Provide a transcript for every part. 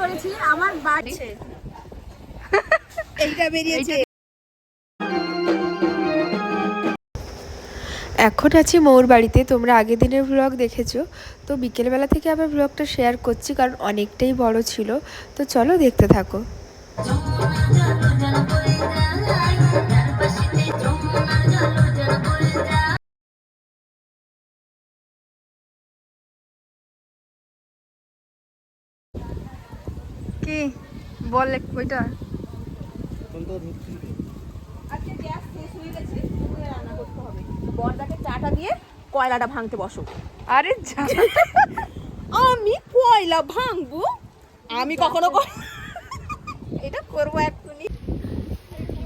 করেছি আমার বাড়ি এইটা বেরিয়েছে। এখন আছি মৌর বাড়িতে তোমরা আগের দিনের ব্লগ দেখেছ। তো বিকেলবেলা থেকে আবার ব্লগটা শেয়ার করছি কারণ অনেকটাই বড় ছিল। তো চলো দেখতে থাকো। বল ওইটা। আজকে গ্যাস শেষ হয়ে গেছে রান্না করতে হবে। চাটা দিয়ে কয়লাটা ভাঙতে বসো। আরে আমি কয়লা ভাঙবো? আমি কখনো এটা করব এক্ষুনি।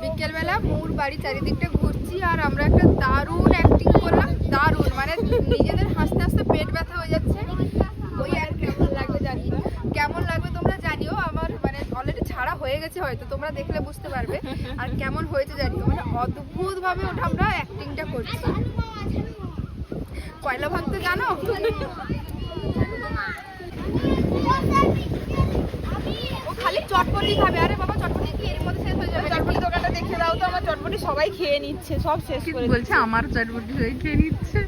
বিকেলবেলা মৌর বাড়ি চারিদিকটা ঘুরছি আর আমরা একটা দারুণ অ্যাক্টিং করলাম। দারুণ মানে নিজেদের হাসতে হাসতে পেট ব্যথা হয়ে যাচ্ছে। ওই আর কেমন লাগবে জানি কেমন লাগবে তোমরা জানিও। আমার মানে অলরেডি ছাড়া হয়ে গেছে হয়তো তোমরা দেখলে বুঝতে পারবে। আর কেমন হয়েছে জানিও মানে অদ্ভুত ভাবে ওটা আমরা অ্যাক্টিংটা করছি। কয়লা ভাঙতে জানো? ও খালি চটপটি খাবে। আরে বাবা চটপটি কি? এর মধ্যে শেষ হয়ে যাবে। চটপটি দোকানটা দেখে দাও তো আমার চটপটি সবাই খেয়ে নিচ্ছে সব শেষ করে বলছে? আমার চটপটি হয়ে খেয়ে নিচ্ছে।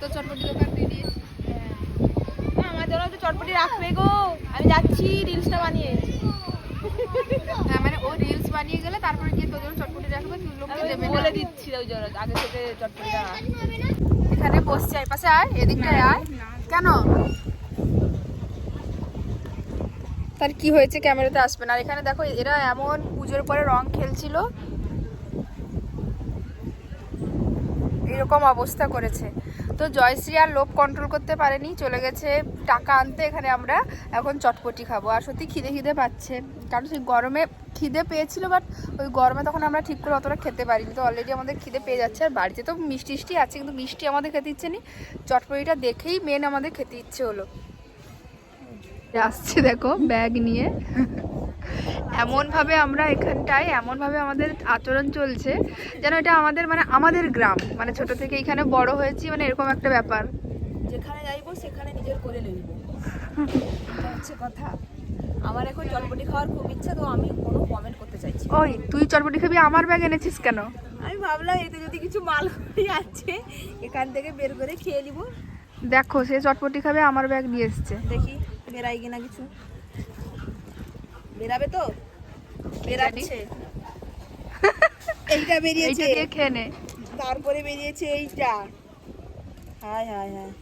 তো চটপটি দোকান দিয়ে দিয়েছি দিচ্ছে। আমার চটপটি রাখবে গো। আমি যাচ্ছি রিলসটা বানিয়ে। হ্যাঁ মানে ও রিলস বানিয়ে গেলে তারপরে গিয়ে তোর জন্য চটপটি রাখবে তুই লোককে দেবে বলে দিচ্ছি ওই জন্য আগে থেকে চটপটিটা। এখানে বসছি এই পাশে আয় এদিকটায় আয়। কেন? তার কি হয়েছে ক্যামেরাতে আসবে না। আর এখানে দেখো এরা এমন পুজোর পরে রং খেলছিল। এরকম অবস্থা করেছে। তো জয়শ্রী আর লোভ কন্ট্রোল করতে পারেনি, চলে গেছে টাকা আনতে, এখানে আমরা এখন চটপটি খাব। আর সত্যি খিদে খিদে পাচ্ছে, কারণ সেই গরমে খিদে পেয়েছিল বাট ওই গরমে তখন আমরা ঠিক করে অতটা খেতে পারিনি। তো অলরেডি আমাদের খিদে পেয়ে যাচ্ছে, আর বাড়িতে তো মিষ্টি টিষ্টি আছে, কিন্তু মিষ্টি আমাদের খেতে ইচ্ছে নেই। চটপটিটা দেখেই মেন আমাদের খেতে ইচ্ছে হলো। আসছে দেখো ব্যাগ নিয়ে। এমনভাবে আমরা এখানটায় এমনভাবে আমাদের আচরণ চলছে যেন এটা আমাদের মানে আমাদের গ্রাম। মানে ছোট থেকে এখানে বড় হয়েছি মানে এরকম একটা ব্যাপার। যেখানে যাইবো সেখানে নিজের করে এটা হচ্ছে কথা। আমার এখন চটপটি খাওয়ার খুব ইচ্ছা তো আমি কোনো কমেন্ট করতে চাইছি ওই তুই চটপটি খাবি আমার ব্যাগ এনেছিস কেন? আমি ভাবলাম এতে যদি কিছু মাল আছে এখান থেকে বের করে খেয়ে নিব। দেখো সে চটপটি খাবে আমার ব্যাগ নিয়ে এসছে। দেখি বেরাই কিনা কিছু। বেরাবে তো? বেরাচ্ছে। এইটা বেরিয়েছে। এইটা দিয়ে তারপরে বেরিয়েছে এইটা। হায় হায় হায়।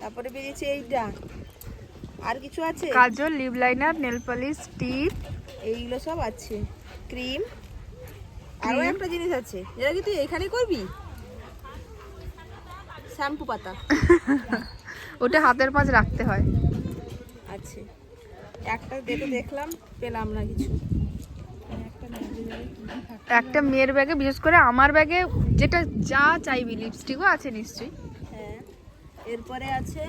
তারপরে বেরিয়েছে এইটা। আর কিছু আছে? কাজল লিপ লাইনার নেল পলিশ টিপ। এইগুলো সব আছে। ক্রিম। আরও একটা জিনিস আছে। যেটা কি তুই এখানে করবি? শ্যাম্পু পাতা। ওটা হাতের পাঁচ রাখতে হয়। আছে। একটা দেখে দেখলাম পেলাম না কিছু। একটা মেয়েদের ব্যাগে কি কি থাকে? একটা মেয়ের ব্যাগে বিশেষ করে আমার ব্যাগে যেটা যা চাইবি লিপস্টিকও আছে নিশ্চয়ই। হ্যাঁ এরপরে আছে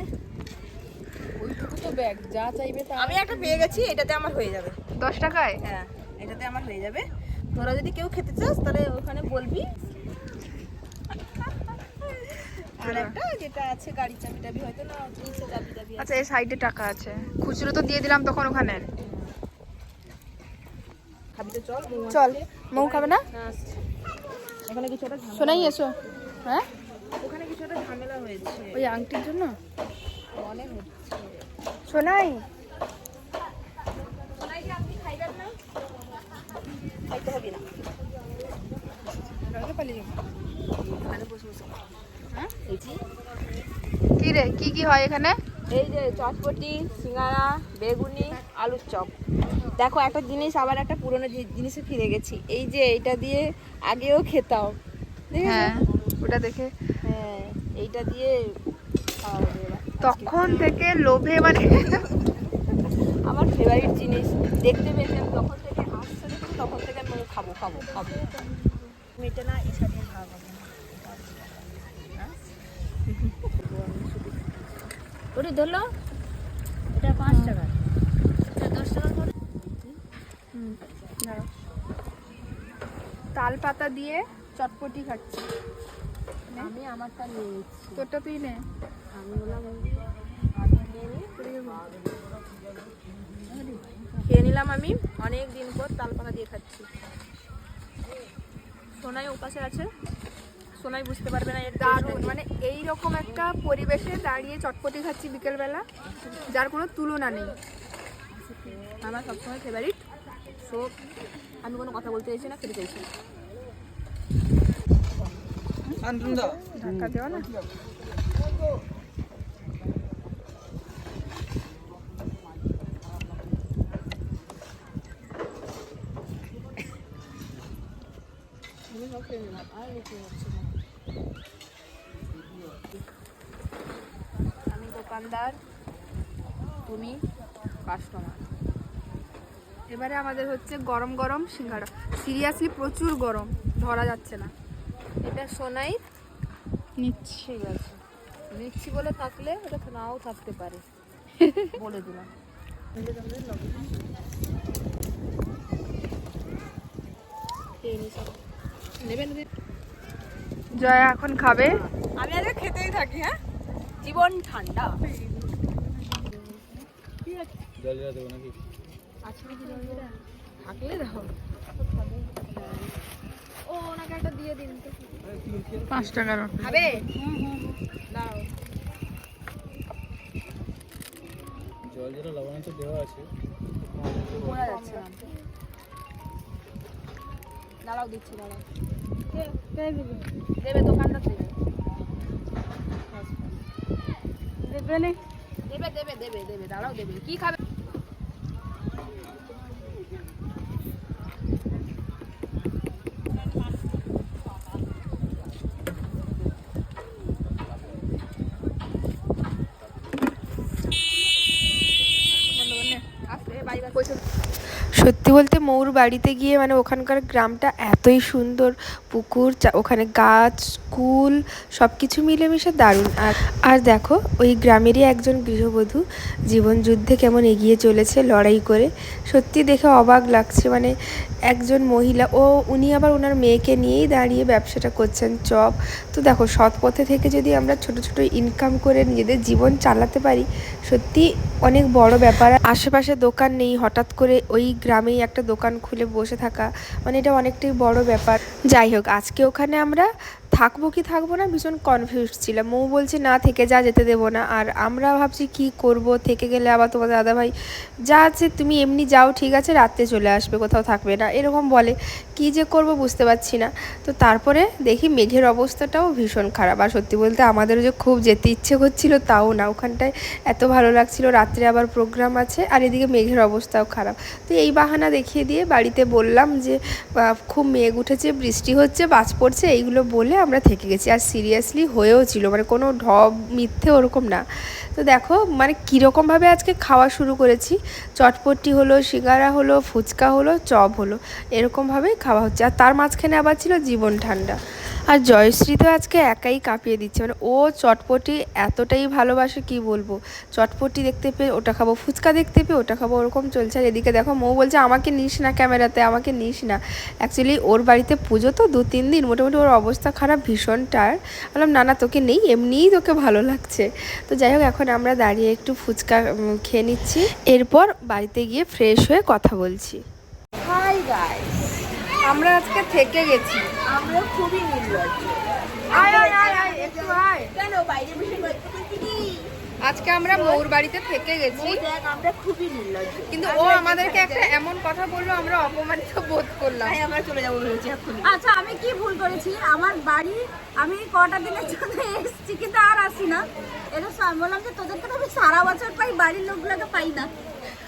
ওইটুকু তো ব্যাগ যা চাইবে তা আমি একটা পেয়ে গেছি এটাতে আমার হয়ে যাবে। দশ টাকায়? হ্যাঁ এটাতে আমার হয়ে যাবে। তোরা যদি কেউ খেতে চাস তাহলে ওখানে বলবি আর একটা যেটা আছে গাড়ি চাবি টাবি হয়তো না নিচে চাবি টাবি আচ্ছা এই সাইডে টাকা আছে। খুচরো তো দিয়ে দিলাম তখন ওখানে। খাবি তো চল মৌ খাবে না? হ্যাঁ, ওখানে কিছু একটা ঝামেলা শোনাই এসো। হ্যাঁ? ওখানে কিছু একটা ঝামেলা হয়েছে। ওই আংটির জন্য? মনে হচ্ছে। শোনাই খাইতে হবে না। পালিয়ে যাব বসে বসে কি রে কি কি হয় এখানে? এই যে চটপটি সিঙ্গারা বেগুনি আলুর চপ। দেখো একটা জিনিস আবার একটা পুরনো জিনিসে ফিরে গেছি। এই যে এইটা দিয়ে আগেও খেতাম। দেখেছ? হ্যাঁ ওটা দেখে। হ্যাঁ এইটা দিয়ে। তখন থেকে লোভে মানে আমার ফেভারিট জিনিস। দেখতে পেয়েছি আমি তখন থেকে আসছে তখন থেকে আমি খাব খাব খাব। মেটে না এর সাথে খাওয়া হবে না হ্যাঁ? ওটা ধরলো? এটা পাঁচ টাকা। এটা দশ টাকা করে। তাল পাতা দিয়ে চটপটি খাচ্ছি। আমি আমারটা নিয়ে নিচ্ছি। তোরটা তুই নে। আমি বললাম নিই নিলাম আমি। অনেক দিন পর তালপাতা দিয়ে খাচ্ছি। সোনাই ওপাশে আছে। সোনাই বুঝতে পারবে না এর দারুণ। মানে এই রকম একটা পরিবেশে দাঁড়িয়ে চটপটি খাচ্ছি বিকেলবেলা যার কোনো তুলনা নেই। আমার সবসময় ফেভারিট সো আমি কোনো কথা বলতে চাইছি না খেতে চাইছি ধাক্কা দেওয়া না আর কিছু হচ্ছে না আমি দোকানদার তুমি কাস্টমার এবারে আমাদের হচ্ছে গরম গরম সিঙ্গাড়া সিরিয়াসলি প্রচুর গরম ধরা যাচ্ছে না। এটা সোনাই নিচ্ছি। ঠিক আছে। নিচ্ছি বলে থাকলে ওটা নাও থাকতে পারে। বলে দিলাম? জয়া এখন খাবে। আমি আজকে খেতেই থাকি হ্যাঁ? জীবন ঠান্ডা? থাকলে দাও। ও ওনাকে একটা দিয়ে দিন। তো পাঁচ টাকার খাবে? দাও। জল যেটা লবণ তো দেওয়া আছে। যাচ্ছে না। দাঁড়াও দিচ্ছি দাঁড়াও। দেবে? দোকানদার দেবে দেবে দেবে দেবে দেবে দাঁড়াও দেবে। কি খাবে আসতে বাইরে বসে সত্যি বলতে মৌর বাড়িতে গিয়ে মানে ওখানকার গ্রামটা এতই সুন্দর। পুকুর ওখানে গাছ, স্কুল সব কিছু মিলেমিশে দারুণ। আর আর দেখো, ওই গ্রামেরই একজন গৃহবধূ জীবন যুদ্ধে কেমন এগিয়ে চলেছে লড়াই করে। সত্যি দেখে অবাক লাগছে মানে একজন মহিলা, ও, উনি আবার ওনার মেয়েকে নিয়েই দাঁড়িয়ে ব্যবসাটা করছেন চপ। তো দেখো, সৎ পথে থেকে যদি আমরা ছোট ছোট ইনকাম করে নিজেদের জীবন চালাতে পারি, সত্যি অনেক বড় ব্যাপার। আশেপাশে দোকান নেই, হঠাৎ করে ওই গ্রামেই একটা দোকান খুলে বসে থাকা মানে এটা অনেকটাই বড় ব্যাপার। যাই হোক, আজকে ওখানে আমরা থাকব কি থাকব না ভীষণ কনফিউজ ছিলাম। মৌ বলছে, না, থেকে যা যেতে দেবো না। আর আমরা ভাবছি, কি করব? থেকে গেলে আবার তোমার দাদাভাই যা আছে তুমি এমনি যাও, ঠিক আছে, রাত্রে চলে আসবে, কোথাও থাকবে না। এরকম বলে। কি যে করব বুঝতে পারছি না। তো তারপরে দেখি মেঘের অবস্থাটাও ভীষণ খারাপ। আর সত্যি বলতে আমাদেরও যে খুব যেতে ইচ্ছে করছিল, তাও না। ওখানটায় এত ভালো লাগছিল, রাত্রে আবার প্রোগ্রাম আছে, আর এদিকে মেঘের অবস্থাও খারাপ। তো এই বাহানা দেখিয়ে দিয়ে বাড়িতে বললাম যে খুব মেঘ উঠেছে, বৃষ্টি হচ্ছে, বাজ পড়ছে, এইগুলো বলে আমরা থেকে গেছি আর সিরিয়াসলি হয়েও ছিল মানে কোনো ঢব মিথ্যে ওরকম না। তো দেখো মানে কীরকমভাবে আজকে খাওয়া শুরু করেছি, চটপটি হলো, সিঙ্গারা হলো, ফুচকা হলো, চপ হলো, এরকমভাবেই খাওয়া হচ্ছে। আর তার মাঝখানে আবার ছিল জীবন ঠান্ডা। আর জয়শ্রী তো আজকে একাই কাঁপিয়ে দিচ্ছে মানে ও চটপটি এতটাই ভালোবাসে কি বলব? চটপটি দেখতে পেয়ে ওটা খাব, ফুচকা দেখতে পেয়ে ওটা খাব, ওরকম চলছে। আর এদিকে দেখো, মৌ বলছে, আমাকে নিস না ক্যামেরাতে, আমাকে নিস না। অ্যাকচুয়ালি ওর বাড়িতে পুজো তো দু তিন দিন, মোটামুটি ওর অবস্থা খারাপ। ভীষণ টার বললাম না না তোকে নেই এমনিই তোকে ভালো লাগছে। তো যাই হোক এখন আমরা দাঁড়িয়ে একটু ফুচকা খেয়ে নিচ্ছি। এরপর বাড়িতে গিয়ে ফ্রেশ হয়ে কথা বলছি। হাই গাইস আমরা আজকে থেকে গেছি। আমরা খুবই নির্লজ্জ। আয় আয় আয় একটু আয়। কেন বাইরে বসে গল্প? আজকে আমরা মৌর বাড়িতে থেকে গেছি। আমরা খুবই নির্লজ্জ কিন্তু ও আমাদেরকে একটা এমন কথা বলল আমরা অপমানিত বোধ করলাম। তাই আমরা চলে যাব ভেবেছি এক্ষুনি। আচ্ছা আমি কি ভুল করেছি? আমার বাড়ি আমি কটা দিনের জন্য এসেছি কিন্তু আর আসি না। এটা আমি বললাম যে তোদেরকে তো আমি সারা বছর পাই বাড়ির লোকগুলোকে পাই না।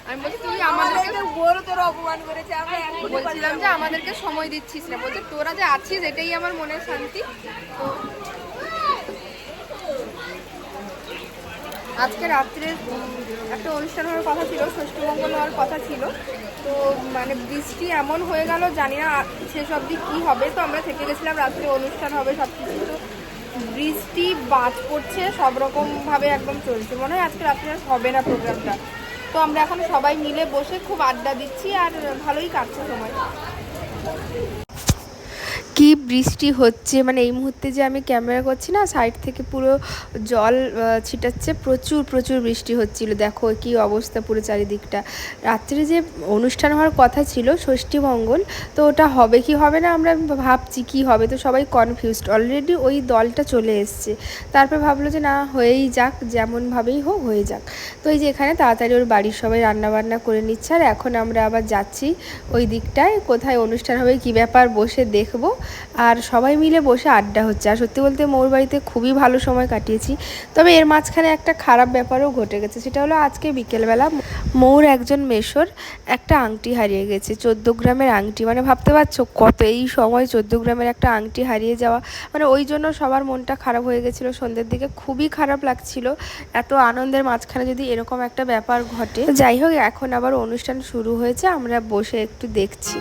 আমি বলছি তুই আমাদেরকে বড় তোর অপমান করেছে আমরা বলছিলাম যে আমাদেরকে সময় দিচ্ছিস না। বলছে তোরা যে আছিস এটাই আমার মনের শান্তি। তো আজকে রাত্রে একটা অনুষ্ঠান হওয়ার কথা ছিল, ষষ্ঠমঙ্গল হওয়ার কথা ছিল। তো মানে বৃষ্টি এমন হয়ে গেল, জানি না শেষ অবধি কী হবে। তো আমরা থেকে গেছিলাম, রাত্রে অনুষ্ঠান হবে সব কিছু তো বৃষ্টি বাজ পড়ছে, সব রকমভাবে একদম চলছে। মনে হয় আজকে রাত্রে হবে না প্রোগ্রামটা। তো আমরা এখন সবাই মিলে বসে খুব আড্ডা দিচ্ছি, আর ভালোই কাটছে সময়। কি বৃষ্টি হচ্ছে মানে এই মুহূর্তে যে আমি ক্যামেরা করছি না সাইড থেকে পুরো জল ছিটাচ্ছে, প্রচুর প্রচুর বৃষ্টি হচ্ছিল। দেখো কি অবস্থা পুরো চারিদিকটা। রাত্রে যে অনুষ্ঠান হওয়ার কথা ছিল, ষষ্ঠী মঙ্গল, তো ওটা হবে কি হবে না আমরা ভাবছি কি হবে, তো সবাই কনফিউজড অলরেডি ওই দলটা চলে এসছে। তারপর ভাবলো যে না, হয়েই যাক যেমনভাবেই হোক, হয়ে যাক। তো এই যে এখানে তাড়াতাড়ি ওর বাড়ির সবাই রান্না বান্না করে নিচ্ছে, আর এখন আমরা আবার যাচ্ছি ওই দিকটায়, কোথায় অনুষ্ঠান হবে, কি ব্যাপার বসে দেখব। আর সবাই মিলে বসে আড্ডা হচ্ছে। আর সত্যি বলতে মোর বাড়িতে খুবই ভালো সময় কাটিয়েছি। তবে এর মাঝখানে একটা খারাপ ব্যাপারও ঘটে গেছে, সেটা হলো আজকে বিকেলবেলা মৌর একজন মেশোর একটা আংটি হারিয়ে গেছে, চোদ্দ গ্রামের আংটি। মানে ভাবতে পারছ কত এই সময় চোদ্দ গ্রামের একটা আংটি হারিয়ে যাওয়া। মানে ওই জন্য সবার মনটা খারাপ হয়ে গেছিল, সন্ধ্যের দিকে খুবই খারাপ লাগছিল। এত আনন্দের মাঝখানে যদি এরকম একটা ব্যাপার ঘটে। যাই হোক, এখন আবার অনুষ্ঠান শুরু হয়েছে, আমরা বসে একটু দেখছি।